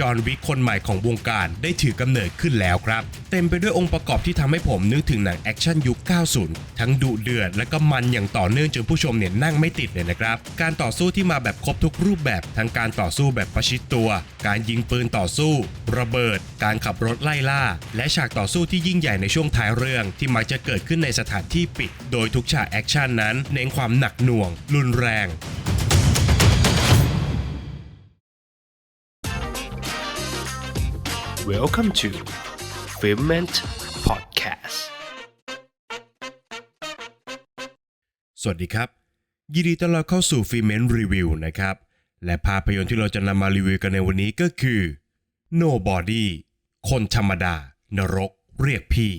จอห์นวิกคนใหม่ของวงการได้ถือกำเนิดขึ้นแล้วครับ เต็มไปด้วยองค์ประกอบที่ทำให้ผมนึกถึงหนังแอคชั่นยุค 90 ทั้งดุเดือดและก็มันอย่างต่อเนื่องจนผู้ชมเนี่ยนั่งไม่ติดเลยนะครับ การต่อสู้ที่มาแบบครบทุกรูปแบบ ทั้งการต่อสู้แบบประชิดตัว การยิงปืนต่อสู้ ระเบิด การขับรถไล่ล่า และฉากต่อสู้ที่ยิ่งใหญ่ในช่วงท้ายเรื่อง ที่มักจะเกิดขึ้นในสถานที่ปิด โดยทุกฉากแอคชั่นนั้นเน้นความหนักหน่วง รุนแรง Welcome to Filment Podcast สวัสดีครับ ยินดีต้อนรับเข้าสู่ฟิเมนรีวิวนะครับ และภาพยนตร์ที่เราจะนำมารีวิวกันในวันนี้ก็คือ Nobody คนธรรมดา นรก เรียกพี่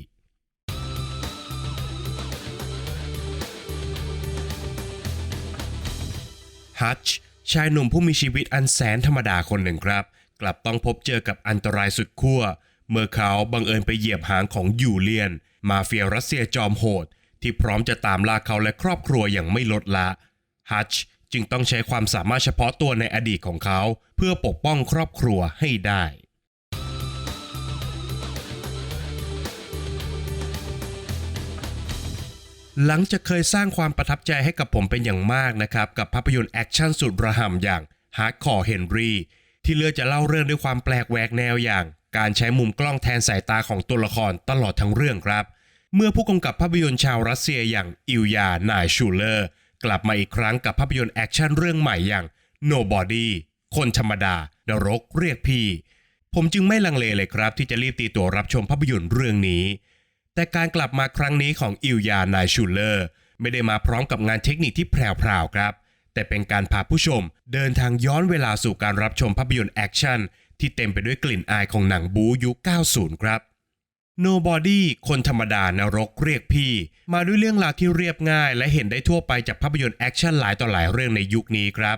ฮัตช์ชายหนุ่มผู้มีชีวิตอันแสนธรรมดาคนหนึ่งครับ กลับต้องพบเจอกับอันตรายสุดขั้วเมื่อเขาบังเอิญไปเหยียบหางของยูเลียน มาเฟียรัสเซียจอมโหด ที่พร้อมจะตามล่าเขาและครอบครัวอย่างไม่ลดละฮัตช์จึงต้องใช้ความสามารถเฉพาะตัวในอดีตของเขา เพื่อปกป้องครอบครัวให้ได้ หลังจากเคยสร้างความประทับใจให้กับผมเป็นอย่างมากนะครับ กับภาพยนตร์แอคชั่นสุดระห่ำอย่าง Hardcore Henry ที่เลือกจะเล่าเรื่องด้วยความแปลกแหวกแนวอย่าง การใช้มุมกล้องแทนสายตาของตัวละครตลอดทั้งเรื่องครับ เมื่อผู้กำกับภาพยนตร์ชาวรัสเซียอย่างอิลยานายชูเลอร์ กลับมาอีกครั้งกับภาพยนตร์แอคชั่นเรื่องใหม่อย่าง Nobody คนธรรมดานรกเรียกพี่ ผมจึงไม่ลังเลเลยครับ ที่จะรีบตีตัวรับชมภาพยนตร์เรื่องนี้ แต่การกลับมาครั้งนี้ของอิลยานายชูเลอร์ ไม่ได้มาพร้อมกับงานเทคนิคที่แพรวๆครับ แต่เป็นการพาผู้ชมเดินทางย้อนเวลาสู่การรับชมภาพยนตร์แอคชั่นที่เต็มไปด้วยกลิ่นอายของหนังบูยุค 90 ครับ Nobody คนธรรมดานรกเรียกพี่ มาด้วยเรื่องราวที่เรียบง่าย และเห็นได้ทั่วไปจากภาพยนตร์แอคชั่นหลายต่อหลายเรื่องในยุคนี้ครับ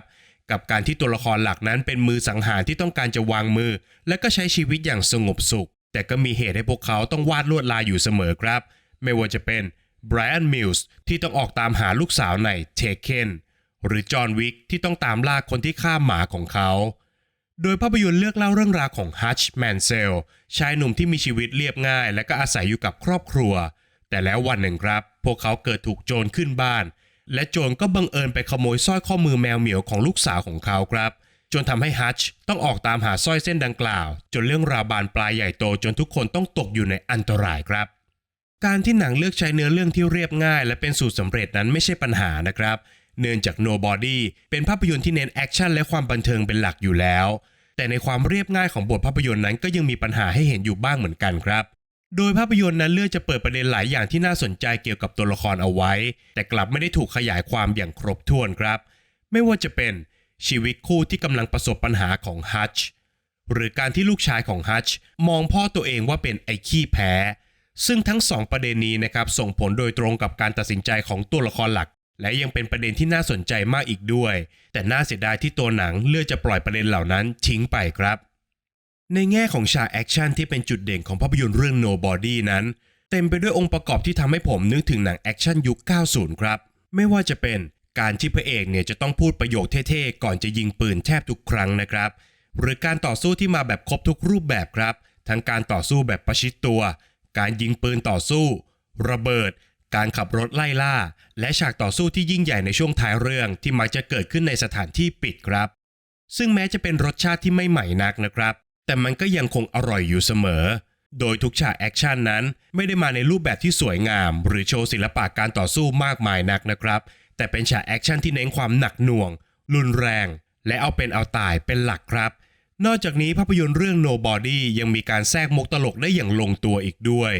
กับการที่ตัวละครหลักนั้นเป็นมือสังหารที่ต้องการจะวางมือ และก็ใช้ชีวิตอย่างสงบสุข แต่ก็มีเหตุให้พวกเขาต้องวาดลวดลายอยู่เสมอครับ ไม่ว่าจะเป็นไบรอันมิลส์ที่ต้องออกตามหาลูกสาวในเทเคน หรือจอห์นวิกที่ต้องตามล่าคนที่ฆ่าหมาของเขา โดยภาพยนตร์เลือกเล่าเรื่องราวของฮัชแมนเซลชายหนุ่มที่มีชีวิตเรียบง่าย และก็อาศัยอยู่กับครอบครัว แต่แล้ววันหนึ่งครับ พวกเขาเกิดถูกโจรขึ้นบ้าน และโจรก็บังเอิญไปขโมยสร้อยข้อมือแมวเหมียวของลูกสาวของเขาครับจนทำให้ฮัชต้องออกตามหาสร้อยเส้นดังกล่าว จนเรื่องราวบานปลายใหญ่โตจนทุกคนต้องตกอยู่ในอันตรายครับ การที่หนังเลือกใช้เนื้อเรื่องที่เรียบง่าย และเป็นสูตรสำเร็จนั้นไม่ใช่ปัญหานะครับ เนื่องจาก Nobody เป็นภาพยนตร์ที่เน้นแอคชั่นและความบันเทิงเป็นหลักอยู่แล้ว แต่ในความเรียบง่ายของบทภาพยนตร์นั้นก็ยังมีปัญหาให้เห็นอยู่บ้างเหมือนกันครับ โดยภาพยนตร์นั้นเลือกจะเปิดประเด็นหลายอย่างที่น่าสนใจเกี่ยวกับตัวละครเอาไว้ แต่กลับไม่ได้ถูกขยายความอย่างครบถ้วนครับ ไม่ว่าจะเป็นชีวิตคู่ที่กำลังประสบปัญหาของฮัชหรือการที่ลูกชายของฮัชมองพ่อตัวเองว่าเป็นไอ้ขี้แพ้ ซึ่งทั้งสองประเด็นนี้นะครับส่งผลโดยตรงกับการตัดสินใจของตัวละครหลัก และยังเป็นประเด็นที่น่าสนใจมากอีกด้วย แต่น่าเสียดายที่ตัวหนังเลือกจะปล่อยประเด็นเหล่านั้นทิ้งไปครับ ในแง่ของฉากแอคชั่นที่เป็นจุดเด่นของภาพยนตร์เรื่อง Nobody นั้น เต็มไปด้วยองค์ประกอบที่ทำให้ผมนึกถึงหนังแอคชั่นยุค 90 ครับ ไม่ว่าจะเป็นการที่พระเอกเนี่ยจะต้องพูดประโยคเท่ๆ ก่อนจะยิงปืนแทบทุกครั้งนะครับ หรือการต่อสู้ที่มาแบบครบทุกรูปแบบครับ ทั้งการต่อสู้แบบประชิดตัว การยิงปืนต่อสู้ ระเบิด การขับรถไล่ล่า และฉากต่อสู้ที่ยิ่งใหญ่ในช่วงท้ายเรื่องที่มักจะเกิดขึ้นในสถานที่ปิดครับ ซึ่งแม้จะเป็นรสชาติที่ไม่ใหม่นักนะครับ แต่มันก็ยังคงอร่อยอยู่เสมอ โดยทุกฉากแอคชั่นนั้นไม่ได้มาในรูปแบบที่สวยงาม หรือโชว์ศิลปะการต่อสู้มากมายนักนะครับ แต่เป็นฉากแอคชั่นที่เน้นความหนักหน่วง รุนแรง และเอาเป็นเอาตายเป็นหลักครับ นอกจากนี้ภาพยนตร์เรื่อง Nobody ยังมีการแทรกมุกตลกได้อย่างลงตัวอีกด้วย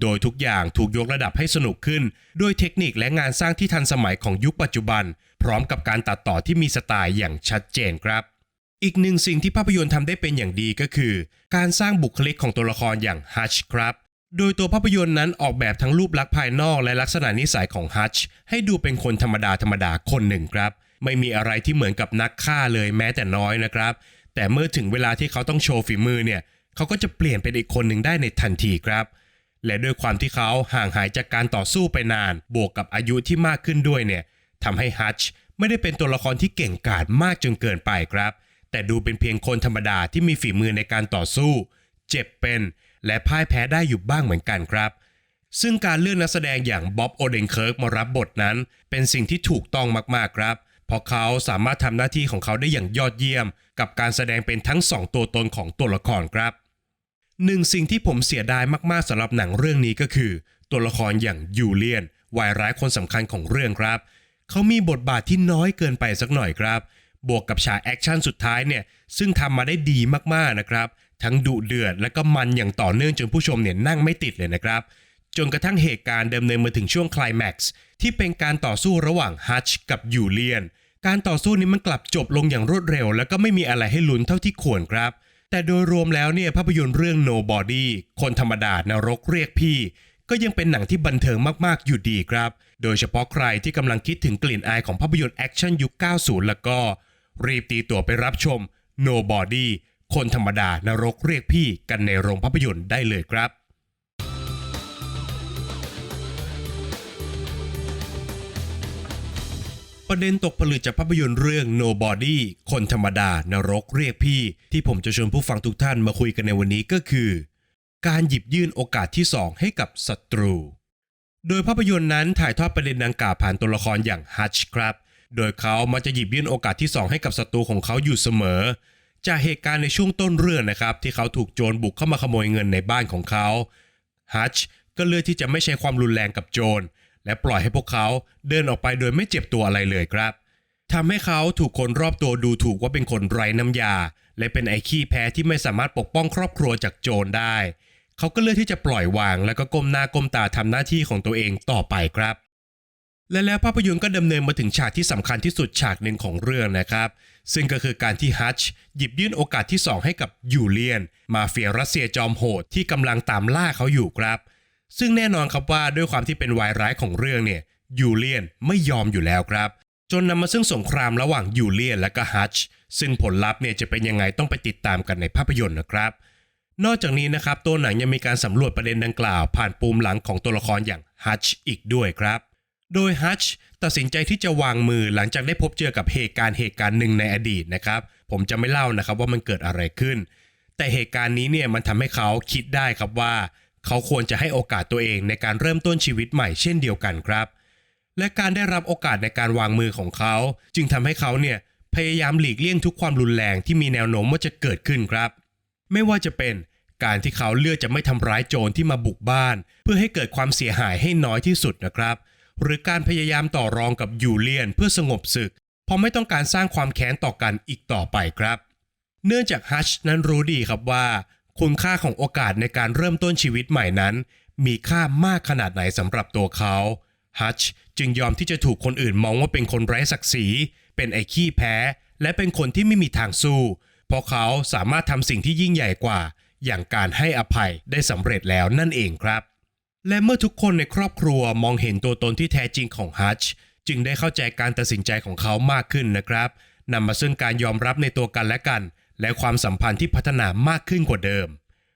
โดยทุกอย่างถูกยกระดับให้สนุกขึ้น ด้วยเทคนิคและงานสร้างที่ทันสมัยของยุคปัจจุบัน พร้อมกับการตัดต่อที่มีสไตล์อย่างชัดเจนครับ อีกหนึ่งสิ่งที่ภาพยนตร์ทำได้เป็นอย่างดีก็คือ การสร้างบุคลิกของตัวละครอย่างฮัชครับโดยตัวภาพยนตร์นั้นออกแบบทั้งรูปลักษณ์ภายนอกและลักษณะนิสัยของฮัชให้ดูเป็นคนธรรมดาธรรมดาคนหนึ่งครับ ไม่มีอะไรที่เหมือนกับนักฆ่าเลยแม้แต่น้อยนะครับ แต่เมื่อถึงเวลาที่เขาต้องโชว์ฝีมือเนี่ย เขาก็จะเปลี่ยนเป็นอีกคนหนึ่งได้ในทันทีครับ และด้วยความที่เขาห่างหายจากการต่อสู้ไปนาน บวกกับอายุที่มากขึ้นด้วยเนี่ยทำให้ฮัชไม่ได้เป็นตัวละครที่เก่งกาจมากจนเกินไปครับ แต่ดูเป็นเพียงคนธรรมดาที่มีฝีมือในการต่อสู้ เจ็บเป็น และพ่ายแพ้ได้อยู่บ้างเหมือนกันครับ ซึ่งการเลือกนักแสดงอย่างบ๊อบโอเดนเคิร์กมารับบทนั้น เป็นสิ่งที่ถูกต้องมากๆครับเพราะเขาสามารถทำหน้าที่ของเขาได้อย่างยอดเยี่ยม กับการแสดงเป็นทั้งสองตัวตนของตัวละครครับ หนึ่งสิ่งที่ผมเสียดายมากๆสำหรับหนังเรื่องนี้ก็คือ ตัวละครอย่างยูเลียนวายร้ายคนสำคัญของเรื่องครับ เขามีบทบาทที่น้อยเกินไปสักหน่อยครับ บวกกับฉากแอคชั่นสุดท้ายเนี่ยซึ่งทำมาได้ดีมากๆนะครับ ทั้งดุเดือดและก็มันอย่างต่อเนื่องจนผู้ชมเนี่ยนั่งไม่ติดเลยนะครับ จนกระทั่งเหตุการณ์ดำเนินมาถึงช่วงคลแม็กซ์ที่เป็นการต่อสู้ระหว่างฮัชกับยูเลียนการต่อสู้นี้มันกลับจบลงอย่างรวดเร็ว แล้วก็ไม่มีอะไรให้ลุ้นเท่าที่ควรครับ แต่โดยรวมแล้วเนี่ยภาพยนตร์เรื่อง Nobody คนธรรมดานรกเรียกพี่ ก็ยังเป็นหนังที่บันเทิงมากๆอยู่ดีครับ โดยเฉพาะใครที่กำลังคิดถึงกลิ่นอายของภาพยนตร์แอคชั่นยุค 90 แล้วก็ รีบตีตั๋วไปรับชม Nobody คนธรรมดานรกเรียกพี่กันในโรงภาพยนตร์ได้เลยครับ ประเด็นตกผลึกจากภาพยนตร์เรื่อง Nobody คนธรรมดานรกเรียกพี่ ที่ผมจะชวนผู้ฟังทุกท่านมาคุยกันในวันนี้ก็คือ การหยิบยื่นโอกาสที่2ให้กับศัตรู โดยภาพยนตร์นั้นถ่ายทอดประเด็นดังกล่าวผ่านตัวละครอย่างฮัชครับ โดยเขามักจะหยิบยื่นโอกาสที่2ให้กับศัตรูของเขาอยู่เสมอ จากเหตุการณ์ในช่วงต้นเรื่องนะครับ ที่เขาถูกโจรบุกเข้ามาขโมยเงินในบ้านของเขาฮัชก็เลือกที่จะไม่ใช้ความรุนแรงกับโจร และปล่อยให้พวกเขาเดินออกไปโดยไม่เจ็บตัวอะไรเลยครับทำให้เขาถูกคนรอบตัวดูถูกว่าเป็นคนไร้น้ำยา และเป็นไอ้ขี้แพ้ที่ไม่สามารถปกป้องครอบครัวจากโจรได้ เขาก็เลือกที่จะปล่อยวาง แล้วก็ก้มหน้าก้มตาทำหน้าที่ของตัวเองต่อไปครับ และแล้วภาพยนตร์ก็ดำเนินมาถึงฉากที่สำคัญที่สุดฉากหนึ่งของเรื่องนะครับ ซึ่งก็คือการที่ฮัชหยิบยื่นโอกาสที่ 2 ให้กับยูเลียน มาเฟียรัสเซียจอมโหดที่กำลังตามล่าเขาอยู่ครับ ซึ่งแน่นอนครับว่าด้วยความที่เป็นวายร้ายของเรื่องเนี่ยยูเลียนไม่ยอมอยู่แล้วครับ จนนำมาซึ่งสงครามระหว่างยูเลียนและก็ฮัชซึ่งผลลัพธ์เนี่ยจะเป็นยังไงต้องไปติดตามกันในภาพยนตร์นะครับ นอกจากนี้นะครับตัวหนังยังมีการสำรวจประเด็นดังกล่าว ผ่านปูมหลังของตัวละครอย่างฮัชอีกด้วยครับ โดยฮัชตัดสินใจที่จะวางมือหลังจากได้พบเจอกับเหตุการณ์เหตุการณ์หนึ่งในอดีตนะครับผมจะไม่เล่านะครับว่ามันเกิดอะไรขึ้น แต่เหตุการณ์นี้เนี่ยมันทำให้เขาคิดได้ครับว่า เขาควรจะให้โอกาสตัวเองในการเริ่มต้นชีวิตใหม่เช่นเดียวกันครับ และการได้รับโอกาสในการวางมือของเขา จึงทำให้เขาเนี่ยพยายามหลีกเลี่ยงทุกความรุนแรงที่มีแนวโน้มว่าจะเกิดขึ้นครับ ไม่ว่าจะเป็นการที่เขาเลือกจะไม่ทำร้ายโจรที่มาบุกบ้าน เพื่อให้เกิดความเสียหายให้น้อยที่สุดนะครับ หรือการพยายามต่อรองกับยูเลียนเพื่อสงบศึก เพราะไม่ต้องการสร้างความแค้นต่อกันอีกต่อไปครับ เนื่องจากฮัชนั้นรู้ดีครับว่า คุณค่าของโอกาสในการเริ่มต้นชีวิตใหม่นั้น มีค่ามากขนาดไหนสำหรับตัวเขาฮัชจึงยอมที่จะถูกคนอื่นมองว่าเป็นคนไร้ศักดิ์ศรี เป็นไอ้ขี้แพ้ และเป็นคนที่ไม่มีทางสู้ เพราะเขาสามารถทำสิ่งที่ยิ่งใหญ่กว่า อย่างการให้อภัยได้สำเร็จแล้วนั่นเองครับ และเมื่อทุกคนในครอบครัวมองเห็นตัวตนที่แท้จริงของฮัชจึงได้เข้าใจการตัดสินใจของเขามากขึ้นนะครับนำมาซึ่งการยอมรับในตัวกันและกัน และความสัมพันธ์ที่พัฒนามากขึ้นกว่าเดิม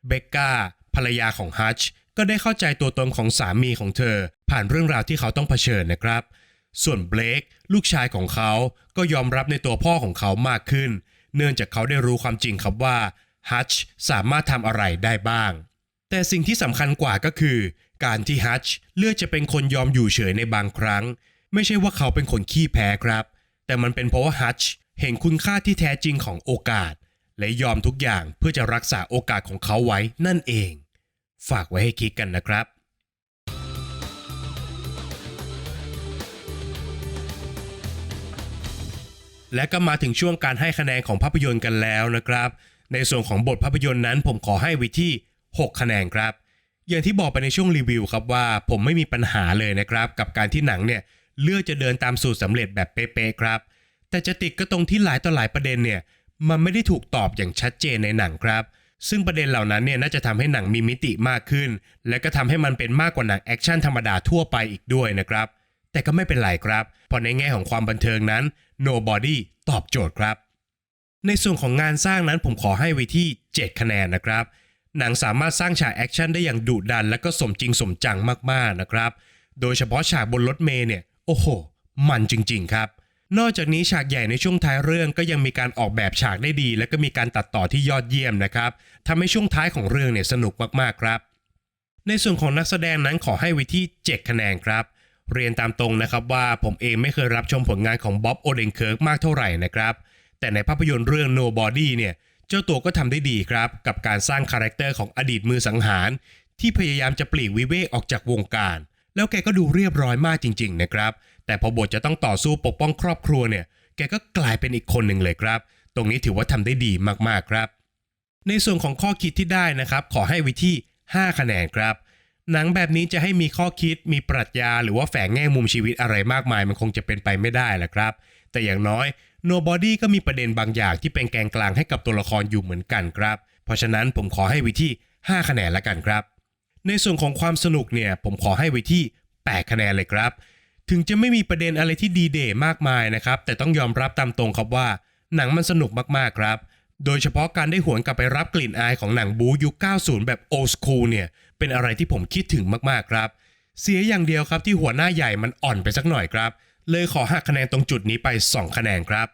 เบกกาภรรยาของฮัชก็ได้เข้าใจตัวตนของสามีของเธอ ผ่านเรื่องราวที่เขาต้องเผชิญนะครับ ส่วนเบลกลูกชายของเขาก็ยอมรับในตัวพ่อของเขามากขึ้น เนื่องจากเขาได้รู้ความจริงครับว่าฮัชสามารถทำอะไรได้บ้าง แต่สิ่งที่สำคัญกว่าก็คือ การที่ฮัชเลือกจะเป็นคนยอมอยู่เฉยในบางครั้ง ไม่ใช่ว่าเขาเป็นคนขี้แพ้ครับ แต่มันเป็นเพราะว่าฮัชเห็นคุณค่าที่แท้จริงของโอกาส และยอมทุกอย่างเพื่อจะรักษาโอกาสของเขาไว้นั่นเอง ฝากไว้ให้คิดกันนะครับและก็มาถึงช่วงการให้คะแนนของภาพยนตร์กันแล้วนะครับ ในส่วนของบทภาพยนตร์นั้น ผมขอให้ไว้ที่ 6 คะแนนครับ อย่างที่บอกไปในช่วงรีวิวครับว่าผมไม่มีปัญหาเลยนะครับ กับการที่หนังเนี่ยเลือกจะเดินตามสูตรสำเร็จแบบเป๊ะๆครับ แต่จะติดก็ตรงที่หลายต่อหลายประเด็นเนี่ย มันไม่ได้ถูกตอบอย่างชัดเจนในหนังครับ ซึ่งประเด็นเหล่านั้นเนี่ยน่าจะทำให้หนังมีมิติมากขึ้น และก็ทำให้มันเป็นมากกว่าหนังแอคชั่นธรรมดาทั่วไปอีกด้วยนะครับ แต่ก็ไม่เป็นไรครับเพราะในแง่ของความบันเทิงนั้น Nobody ตอบโจทย์ครับ ในส่วนของงานสร้างนั้นผมขอให้ไว้ที่ 7 คะแนนนะครับ หนังสามารถสร้างฉากแอคชั่นได้อย่างดุดัน และก็สมจริงสมจังมากๆนะครับ โดยเฉพาะฉากบนรถเมล์เนี่ย โอ้โห มันจริง ๆ ครับ นอกจากนี้ฉากใหญ่ในช่วงท้ายเรื่องก็ยังมีการออกแบบฉากได้ดี และก็มีการตัดต่อที่ยอดเยี่ยมนะครับทำให้ช่วงท้ายของเรื่องเนี่ยสนุกมากๆครับ ในส่วนของนักแสดงนั้นขอให้ไว้ที่7คะแนนครับ เรียนตามตรงนะครับว่าผมเองไม่เคยรับชมผลงานของบ๊อบโอเดนเคิร์กมากเท่าไหร่นะครับแต่ในภาพยนตร์เรื่อง Nobody เนี่ยเจ้าตัวก็ทำได้ดีครับ กับการสร้างคาแรคเตอร์ของอดีตมือสังหาร ที่พยายามจะปลีกวิเวกออกจากวงการ แล้วแกก็ดูเรียบร้อยมากจริง ๆ นะครับ แต่พอบทจะต้องต่อสู้ปกป้องครอบครัวเนี่ยแกก็กลายเป็นอีกคนหนึ่งเลยครับ ตรงนี้ถือว่าทำได้ดีมากๆครับ ในส่วนของข้อคิดที่ได้นะครับ ขอให้ไว้ที่ 5 คะแนนครับ หนังแบบนี้จะให้มีข้อคิดมีปรัชญา หรือว่าแฝงแง่มุมชีวิตอะไรมากมาย มันคงจะเป็นไปไม่ได้แหละครับ แต่อย่างน้อย Nobody ก็มีประเด็นบางอย่างที่เป็นแกนกลางให้กับตัวละครอยู่เหมือนกันครับ เพราะฉะนั้นผมขอให้ไว้ที่ 5 คะแนนละกันครับ ในส่วนของความสนุกเนี่ยผมขอให้ไว้ที่ 8 คะแนนเลยครับ ถึงจะไม่มีประเด็นอะไรที่ดีเด่มากมายนะครับ แต่ต้องยอมรับตามตรงครับว่า หนังมันสนุกมากๆครับ โดยเฉพาะการได้หวนกลับไปรับกลิ่นอายของหนังบูยุค 90 แบบโอ s คูลเนี่ย เป็นอะไรที่ผมคิดถึงมากๆครับ เสียอย่างเดียวครับที่หัวหน้าใหญ่มันอ่อนไปสักหน่อยครับ เลยขอหักคะแนนตรงจุดนี้ไป 2 คะแนนครับ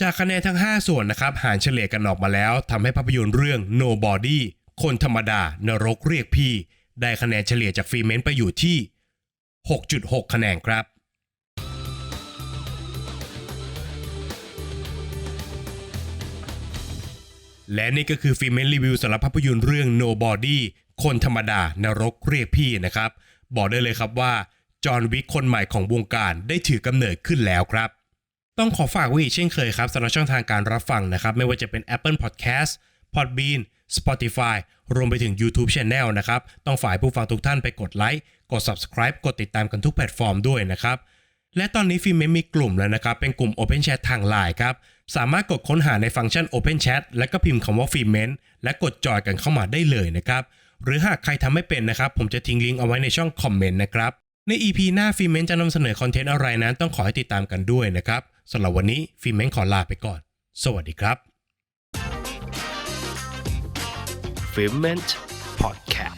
จากคะแนนทั้ง 5 ส่วนนะครับหารเฉลี่ยกันออกมาแล้วทำให้ภาพยนตร์เรื่อง Nobody คนธรรมดานรกเรียกพี่ ได้คะแนนเฉลี่ยจากฟรีเมนต์ไปอยู่ที่ 6.6 คะแนนครับ และนี่ก็คือฟิเมนรีวิวสำหรับภาพยนตร์เรื่อง Nobody คนธรรมดานรกเรียกพี่นะครับ บอกได้เลยครับว่า จอห์นวิกคนใหม่ของวงการได้ถือกำเนิดขึ้นแล้วครับ ต้องขอฝากไว้อีกเช่นเคยครับสำหรับช่องทางการรับฟังนะครับ ไม่ว่าจะเป็น Apple Podcast Podbean Spotify รวมไปถึง YouTube Channel นะครับ ต้องฝ่ายผู้ฟังทุกท่านไปกดไลค์ กด Subscribe กดติดตามกันทุกแพลตฟอร์มด้วยนะครับ และตอนนี้ฟิล์มเมนมีกลุ่มแล้วนะครับ เป็นกลุ่ม Open Chat ทาง Line ครับ สามารถกดค้นหาในฟังก์ชัน Open Chat แล้วก็พิมพ์คำว่าฟิล์มเมนและกดจอยกันเข้ามาได้เลยนะครับ หรือหากใครทำไม่เป็นนะครับ ผมจะทิ้งลิงก์เอาไว้ในช่องคอมเมนต์นะครับใน EP หน้าฟิล์มเมนจะนำเสนอคอนเทนต์อะไรนั้นต้องขอให้ติดตามกันด้วยนะครับสำหรับวันนี้ฟิล์มเมนขอลาไปก่อน สวัสดีครับ f i m e n t Podcast